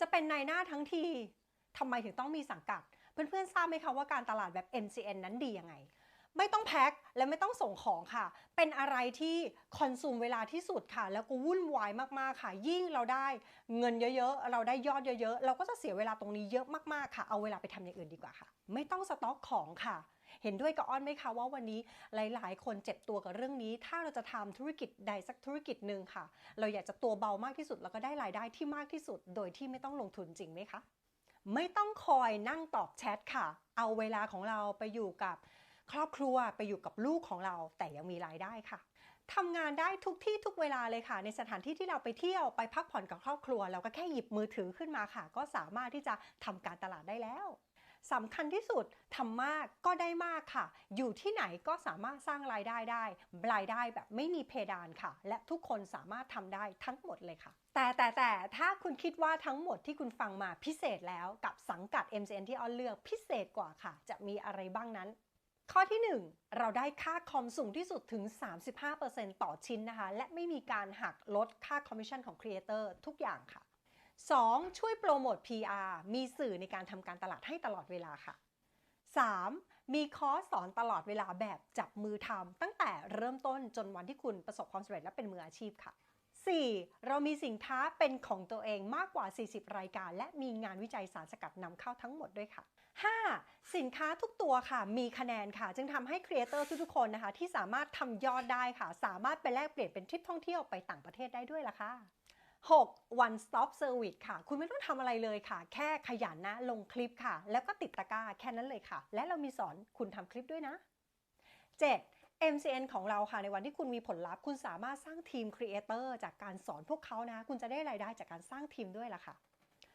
จะเป็นนายหน้าทั้งทีทำไมถึงต้องมีสังกัด เพื่อนๆทราบไหมคะว่าการตลาดแบบ MCN นั้นดียังไง ไม่ต้องแพ็คและไม่ต้องส่งของค่ะ เป็นอะไรที่คอนซูมเวลาที่สุดค่ะ แล้วก็วุ่นวายมากๆค่ะ ยิ่งเราได้เงินเยอะๆ เราได้ยอดเยอะๆ เราก็จะเสียเวลาตรงนี้เยอะมากๆค่ะ เอาเวลาไปทำอย่างอื่นดีกว่าค่ะ ไม่ต้องสต็อกของค่ะ เห็นด้วยกับอ้อนไหมคะว่าวันนี้หลาย ๆ คนเจ็บตัวกับเรื่องนี้ ถ้าเราจะทำธุรกิจใดสักธุรกิจหนึ่งค่ะ เราอยากจะตัวเบามากที่สุด แล้วก็ได้รายได้ที่มากที่สุด โดยที่ไม่ต้องลงทุนจริงไหมคะ ไม่ต้องคอยนั่งตอบแชทค่ะ เอาเวลาของเราไปอยู่กับครอบครัวไปอยู่กับลูกของเรา แต่ยังมีรายได้ค่ะทำงานได้ทุกที่ทุกเวลาเลยค่ะ ในสถานที่ที่เราไปเที่ยวไปพักผ่อนกับครอบครัว เราก็แค่หยิบมือถือขึ้นมาค่ะ ก็สามารถที่จะทำการตลาดได้แล้ว สำคัญที่สุดทำมากก็ได้มากค่ะ อยู่ที่ไหนก็สามารถสร้างรายได้ได้รายได้แบบไม่มีเพดานค่ะ และทุกคนสามารถทำได้ทั้งหมดเลยค่ะแต่แต่แต่ถ้าคุณคิดว่าทั้งหมดที่คุณฟังมาพิเศษแล้วกับสังกัด MCN ที่อ้อนเลือกพิเศษกว่าค่ะ จะมีอะไรบ้างนั้น ข้อที่ 1 เราได้ค่าคอมสูงที่สุดถึง 35%ต่อชิ้นนะคะ และไม่มีการหักลดค่าคอมมิชชั่นของครีเอเตอร์ทุกอย่างค่ะ 2. ช่วยโปรโมท PR มีสื่อในการทำการตลาดให้ตลอดเวลาค่ะ 3. มีคอร์สสอนตลอดเวลาแบบจับมือทำตั้งแต่เริ่มต้นจนวันที่คุณประสบความสำเร็จและเป็นมืออาชีพค่ะ 4. เรามีสินค้าเป็นของตัวเองมากกว่า 40 รายการ และมีงานวิจัยสารสกัดนำเข้าทั้งหมดด้วยค่ะ 5. สินค้าทุกตัวค่ะมีคะแนนค่ะ จึงทำให้ครีเอเตอร์ทุกๆคนนะคะ ที่สามารถทำยอดได้ค่ะ สามารถไปแลกเปลี่ยนเป็นทริปท่องเที่ยวไปต่างประเทศได้ด้วยล่ะค่ะ 6. one stop service ค่ะ คุณไม่ต้องทำอะไรเลยค่ะ แค่ขยันนะ ลงคลิปค่ะ แล้วก็ติดตะกร้าแค่นั้นเลยค่ะ และเรามีสอนคุณทำคลิปด้วยนะ 7. MCN ของเราค่ะ ในวันที่คุณมีผลลัพธ์ คุณสามารถสร้างทีมครีเอเตอร์จากการสอนพวกเขานะ คุณจะได้รายได้จากการสร้างทีมด้วยล่ะค่ะ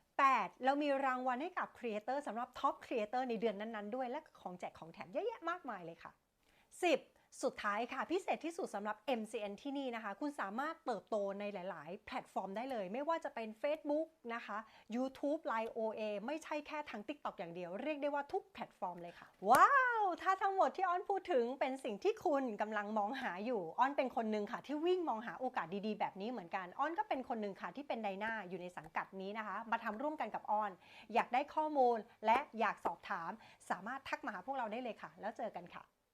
8. เรามีรางวัลให้กับครีเอเตอร์สำหรับท็อปครีเอเตอร์ในเดือนนั้นๆด้วย และของแจกของแถมเยอะแยะมากมายเลยค่ะ 10. สุดท้ายค่ะ พิเศษที่สุดสำหรับ MCN ที่นี่นะคะ คุณสามารถเติบโตในหลาย ๆ แพลตฟอร์มได้เลย ไม่ว่าจะเป็น Facebook นะคะ YouTube Line OA ไม่ใช่แค่ทาง TikTok อย่างเดียว เรียกได้ว่าทุกแพลตฟอร์มเลยค่ะ ว้าว ถ้าทั้งหมดที่อ้อนพูดถึงเป็นสิ่งที่คุณกำลังมองหาอยู่ อ้อนเป็นคนหนึ่งค่ะ ที่วิ่งมองหาโอกาสดีๆ แบบนี้เหมือนกัน อ้อนก็เป็นคนหนึ่งค่ะที่เป็นในหน้าอยู่ในสังกัดนี้นะคะ มาทำร่วมกันกับอ้อน อยากได้ข้อมูลและอยากสอบถาม สามารถทักมาหาพวกเราได้เลยค่ะ แล้วเจอกันค่ะ